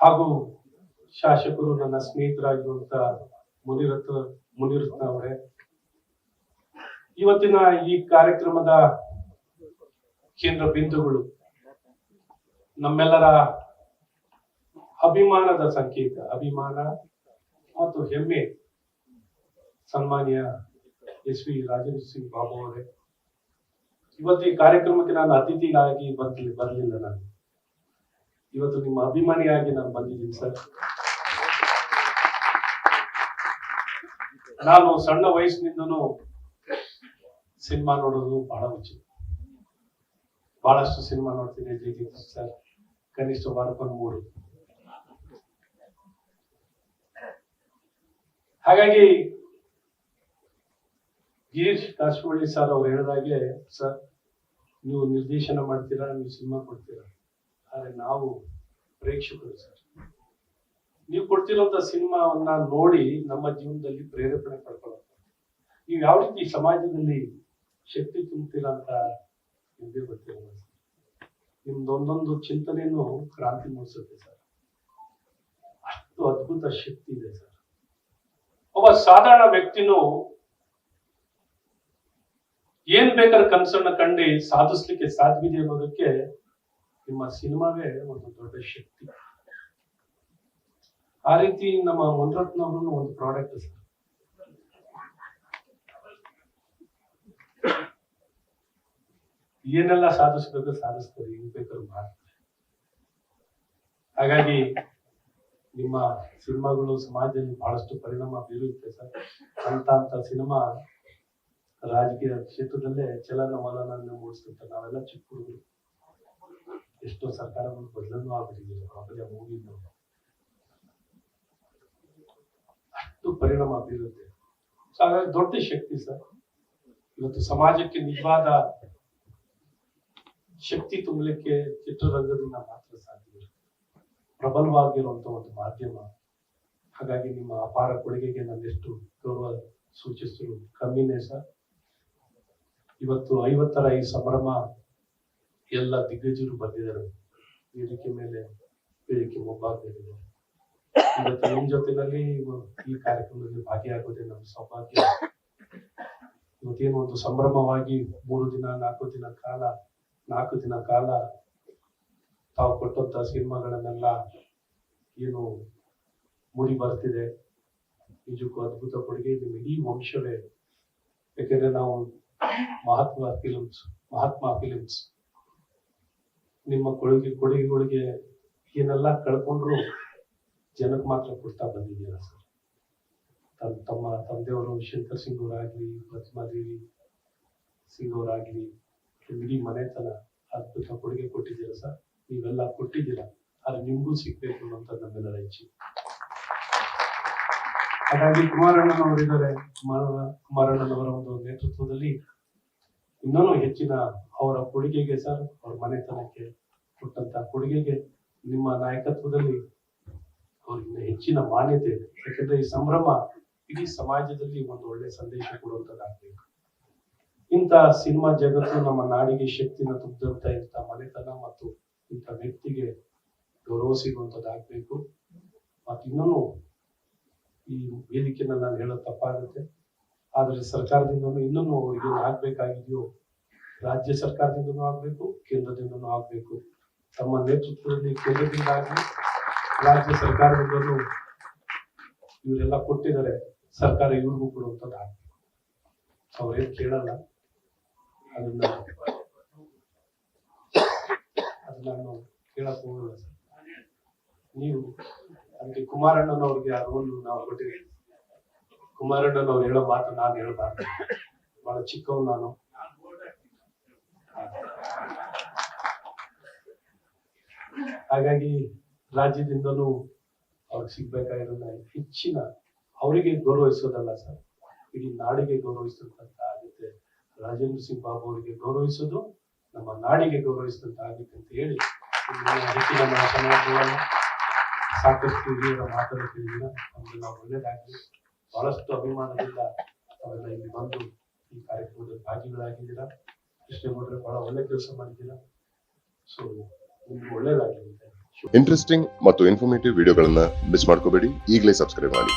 ಹಾಗೂ ಶಾಸಕರು ನನ್ನ ಸ್ನೇಹಿತರಾಗಿರುವಂತ ಮುನಿರತ್ನ ಮುನಿರತ್ನ ಅವರೇ ಇವತ್ತಿನ ಈ ಕಾರ್ಯಕ್ರಮದ ಕೇಂದ್ರ ಬಿಂದುಗಳು ನಮ್ಮೆಲ್ಲರ ಅಭಿಮಾನದ ಸಂಕೇತ, ಅಭಿಮಾನ ಮತ್ತು ಹೆಮ್ಮೆ. ಸನ್ಮಾನ್ಯ ಎಸ್ ವಿ ರಾಜೇಂದ್ರ ಸಿಂಗ್ ಬಾಬು ಅವರೇ, ಇವತ್ತು ಈ ಕಾರ್ಯಕ್ರಮಕ್ಕೆ ನಾನು ಅತಿಥಿಗಾಗಿ ಬರ್ಲಿ ಬರಲಿಲ್ಲ ನಾನು. ಇವತ್ತು ನಿಮ್ಮ ಅಭಿಮಾನಿಯಾಗಿ ನಾನು ಬಂದಿದ್ದೀನಿ ಸರ್. ನಾನು ಸಣ್ಣ ವಯಸ್ಸಿನಿಂದನೂ ಸಿನಿಮಾ ನೋಡೋದು ಬಹಳ ಹುಚ್ಚು ಬಹಳಷ್ಟು ಸಿನಿಮಾ ನೋಡ್ತೀನಿ ಜಿ ಸರ್, ಕನಿಷ್ಠ ವಾರಕ್ಕೊಂದು ಮೂರು. ಹಾಗಾಗಿ ಗಿರೀಶ್ ಕಾಶ್ಮೋಳಿ ಸರ್ ಅವ್ರು ಹೇಳಿದಾಗೆ, ಸರ್, ನೀವು ನಿರ್ದೇಶನ ಮಾಡ್ತೀರಾ, ನೀವು ಸಿನಿಮಾ ಕೊಡ್ತೀರಾ? ಆದ್ರೆ ನಾವು ಪ್ರೇಕ್ಷಕರು ಸರ್. ನೀವು ಕೊಡ್ತಿರೋಂಥ ಸಿನಿಮಾವನ್ನ ನೋಡಿ ನಮ್ಮ ಜೀವನದಲ್ಲಿ ಪ್ರೇರೇಪಣೆ ಪಡ್ಕೊಳ್ಳೋದು. ನೀವು ಯಾವ ರೀತಿ ಸಮಾಜದಲ್ಲಿ ಶಕ್ತಿ ತುಂಬುತ್ತೀರಾ ಅಂತ ನಿಮ್ಗೆ ಗೊತ್ತಿರಲ್ಲ ಸರ್. ಚಿಂತನೆಯನ್ನು ಕ್ರಾಂತಿ ಮೂಡಿಸುತ್ತೆ ಸರ್. ಅಷ್ಟು ಅದ್ಭುತ ಶಕ್ತಿ ಇದೆ ಸರ್. ಒಬ್ಬ ಸಾಧಾರಣ ವ್ಯಕ್ತಿನೂ ಏನ್ ಬೇಕಾದ್ರೆ ಕನಸನ್ನ ಕಂಡು ಸಾಧಿಸ್ಲಿಕ್ಕೆ ಸಾಧ್ಯವಿದೆ ಅನ್ನೋದಕ್ಕೆ ನಿಮ್ಮ ಸಿನಿಮಾವೇ ಒಂದು ದೊಡ್ಡ ಶಕ್ತಿ. ಆ ರೀತಿ ನಮ್ಮ ಮುನ್ರತ್ನವರು ಒಂದು ಪ್ರಾಡಕ್ಟ್ ಸರ್. ಏನೆಲ್ಲ ಸಾಧಿಸ್ಬೇಕು ಸಾಧಿಸ್ತಾರೆ, ಏನ್ ಬೇಕಾದ್ರೂ ಮಾಡ್ತಾರೆ. ಹಾಗಾಗಿ ನಿಮ್ಮ ಸಿನಿಮಾಗಳು ಸಮಾಜದಲ್ಲಿ ಬಹಳಷ್ಟು ಪರಿಣಾಮ ಬೀರುತ್ತೆ ಸರ್. ಅಂತ ಅಂತ ಸಿನಿಮಾ ರಾಜಕೀಯ ಕ್ಷೇತ್ರದಲ್ಲೇ ಚಲನವಲನ ಮೂಡಿಸುತ್ತೆ. ನಾವೆಲ್ಲ ಚಿಕ್ಕ ಹುಡುಗರು. ಎಷ್ಟೋ ಸರ್ಕಾರಗಳು ಬದಲನ್ನು ಆಗ್ಬಿಟ್ಟಿದ್ದೀವಿ ಆಮೇಲೆ ಮೂವಿ ಅಷ್ಟು ಪರಿಣಾಮ ಬೀರುತ್ತೆ ಹಾಗಾಗಿ ದೊಡ್ಡ ಶಕ್ತಿ ಸರ್ ಇವತ್ತು ಸಮಾಜಕ್ಕೆ ನಿಜವಾದ ಶಕ್ತಿ ತುಂಬಲಿಕ್ಕೆ ಚಿತ್ರರಂಗದಿಂದ ಮಾತ್ರ ಸಾಧ್ಯ ಪ್ರಬಲವಾಗಿರುವಂತ ಒಂದು ಮಾಧ್ಯಮ ಹಾಗಾಗಿ ನಿಮ್ಮ ಅಪಾರ ಕೊಡುಗೆಗೆ ನಾನೆಷ್ಟು ಗೌರವ ಸೂಚಿಸಲು ಕಮ್ಮಿನೇ ಸರ್ ಇವತ್ತು ಐವತ್ತರ ಈ ಸಂಭ್ರಮ ಎಲ್ಲ ದಿಗ್ಗಜರು ಬಂದಿದ್ದಾರೆ. ವೇದಿಕೆ ಮೇಲೆ ವೇದಿಕೆ ಮುಂಭಾಗದಲ್ಲಿದ್ದಾರೆ ಇವತ್ತು ನಿಮ್ ಜೊತೆನಲ್ಲಿ ಈ ಕಾರ್ಯಕ್ರಮದಲ್ಲಿ ಭಾಗಿಯಾಗೋದೆ ನಮ್ಮ ಸೌಭಾಗ್ಯ. ಇವತ್ತೇನು ಒಂದು ಸಂಭ್ರಮವಾಗಿ ಮೂರು ದಿನ, ನಾಲ್ಕು ದಿನ ಕಾಲ, ನಾಲ್ಕು ದಿನ ಕಾಲ ತಾವು ಕೊಟ್ಟಂತ ಸಿನಿಮಾಗಳನ್ನೆಲ್ಲ ಏನು ಮೂಡಿ ಬರ್ತಿದೆ. ನಿಜಕ್ಕೂ ಅದ್ಭುತ ಕೊಡುಗೆ. ನಿಮ್ಮ ಇಡೀ ವಂಶವೇ. ಯಾಕೆಂದ್ರೆ ನಾವು ಮಹಾತ್ಮ ಫಿಲಿಮ್ಸ್ ಮಹಾತ್ಮ ಫಿಲಿಮ್ಸ್ ನಿಮ್ಮ ಕೊಡುಗೆ ಕೊಡುಗೆಗಳಿಗೆ ಏನೆಲ್ಲ ಕಳ್ಕೊಂಡ್ರು ಜನಕ್ಕೆ ಮಾತ್ರ ಕೊಡ್ತಾ ಬಂದಿದ್ದೀರಾ ಸರ್? ತಮ್ಮ ತಮ್ಮ ತಂದೆಯವರು ಶಂಕರ್ ಸಿಂಗ್ ಅವರಾಗ್ಲಿ ಪ್ರತಿಮಾದೇವಿ ಸಿಂಗ್ ಅವರಾಗ್ಲಿ ಇಡೀ ಮನೆತನ ಅದ್ಭುತ ಕೊಡುಗೆ ಕೊಟ್ಟಿದ್ದೀರಾ ಸರ್? ನೀವೆಲ್ಲ ಕೊಟ್ಟಿದ್ದೀರಾ, ಆದ್ರೆ ನಿಮ್ಗೂ ಸಿಗ್ಬೇಕು ಅಂತ ನಮ್ಮೆಲ್ಲರ ಇಚ್ಛೆ. ಹಾಗಾಗಿ ಕುಮಾರಣ್ಣನವರಿದ್ದಾರೆ. ಕುಮಾರ ಕುಮಾರಣ್ಣನವರ ಒಂದು ನೇತೃತ್ವದಲ್ಲಿ ಇನ್ನೂ ಹೆಚ್ಚಿನ ಅವರ ಕೊಡುಗೆಗೆ ಸರ್, ಅವ್ರ ಮನೆತನಕ್ಕೆ ಕೊಟ್ಟಂತ ಕೊಡುಗೆಗೆ ನಿಮ್ಮ ನಾಯಕತ್ವದಲ್ಲಿ ಅವ್ರಿಗೆ ಹೆಚ್ಚಿನ ಮಾನ್ಯತೆ ಯಾಕಂದ್ರೆ ಈ ಸಂಭ್ರಮ ಇಡೀ ಸಮಾಜದಲ್ಲಿ ಒಂದು ಒಳ್ಳೆ ಸಂದೇಶ ಕೊಡುವಂತದ್ದಾಗಬೇಕು ಇಂಥ ಸಿನಿಮಾ ಜಗತ್ತು ನಮ್ಮ ನಾಡಿಗೆ ಶಕ್ತಿನ ತುಂಬಿದಂತ ಇಂಥ ಮನೆತನ ಮತ್ತು ಇಂಥ ವ್ಯಕ್ತಿಗೆ ಗೌರವ ಸಿಗುವಂತದ್ದಾಗಬೇಕು ಮತ್ತಿನ್ನೂ ಈ ವೇದಿಕೆನ ನಾನು ಹೇಳೋದು ತಪ್ಪಾಗುತ್ತೆ. ಆದ್ರೆ ಸರ್ಕಾರದಿಂದಲೂ ಇನ್ನೂ ಅವರಿಗೆ ಆಗಬೇಕಾಗಿದೆಯೋ? ರಾಜ್ಯ ಸರ್ಕಾರದಿಂದಲೂ ಆಗಬೇಕು ಕೇಂದ್ರದಿಂದಲೂ ಆಗಬೇಕು. ತಮ್ಮ ನೇತೃತ್ವದಲ್ಲಿ ಕೇಂದ್ರದಿಂದ ಆಗಲಿ ರಾಜ್ಯ ಸರ್ಕಾರದಿಂದಲೂ ಇವರೆಲ್ಲ ಕೊಟ್ಟಿದ್ದಾರೆ. ಸರ್ಕಾರ ಇವ್ರಿಗೂ ಕೊಡುವಂಥದ್ದು ಆಗ್ಬೇಕು. ಅವ್ರೇನು ಕೇಳಲ್ಲ. ಅದನ್ನ ಅದನ್ನ ನಾನು ಕೇಳಕ್ ಹೋಗಲ್ಲ ಸರ್. ನೀವು ಅದಕ್ಕೆ ಕುಮಾರಣ್ಣನವ್ರಿಗೆ ಆ ರೋಲ್ ನಾವು ಕೊಟ್ಟಿದ್ದೀವಿ. ಕುಮಾರಣ್ಣನವ್ರು ಹೇಳೋ ಮಾತು ನಾನು ಹೇಳಬಾರ್ದು. ಬಹಳ ಚಿಕ್ಕವ್ ನಾನು. ಹಾಗಾಗಿ ರಾಜ್ಯದಿಂದಲೂ ಅವ್ರಿಗೆ ಸಿಗ್ಬೇಕಾಗಿರೋದ ಹೆಚ್ಚಿನ ಅವರಿಗೆ ಗೌರವಿಸೋದಲ್ಲ ಸರ್. ಇಡೀ ನಾಡಿಗೆ ಗೌರವಿಸಿದಂತ ಆಗುತ್ತೆ ರಾಜೇಂದ್ರ ಸಿಂಗ್ ಬಾಬು ಅವರಿಗೆ ಗೌರವಿಸೋದು, ನಮ್ಮ ನಾಡಿಗೆ ಗೌರವಿಸಿದಂತ ಆಗುತ್ತೆ ಅಂತ ಹೇಳಿ ಹೆಚ್ಚಿನ ಮಾತನಾಡುವ ಸಾಕಷ್ಟು ಹಿರಿಯರ ಕೇಳಿದಿರ ನಮಗೆಲ್ಲ ಒಳ್ಳೇದಾಗಲಿ. ಬಹಳಷ್ಟು ಅಭಿಮಾನದಿಂದ ತಾವೆಲ್ಲ ಇಲ್ಲಿ ಬಂದು ಈ ಕಾರ್ಯಕ್ರಮದಲ್ಲಿ ಭಾಗಿಗಳಾಗಿದ್ದೀರಾ? ಕೃಷ್ಣೇಗೌಡರೆ ಬಹಳ ಒಳ್ಳೆ ಕೆಲಸ ಮಾಡಿದ್ದೀರಾ? ಸೊ ನಿಮ್ಗೆ ಒಳ್ಳೇದಾಗಿರುತ್ತೆ ಇಂಟ್ರೆಸ್ಟಿಂಗ್ ಮತ್ತು ಇನ್ಫಾರ್ಮೇಟಿವ್ ವಿಡಿಯೋಗಳನ್ನ ಮಿಸ್ ಮಾಡ್ಕೋಬೇಡಿ. ಈಗಲೇ ಸಬ್ಸ್ಕ್ರೈಬ್ ಮಾಡಿ.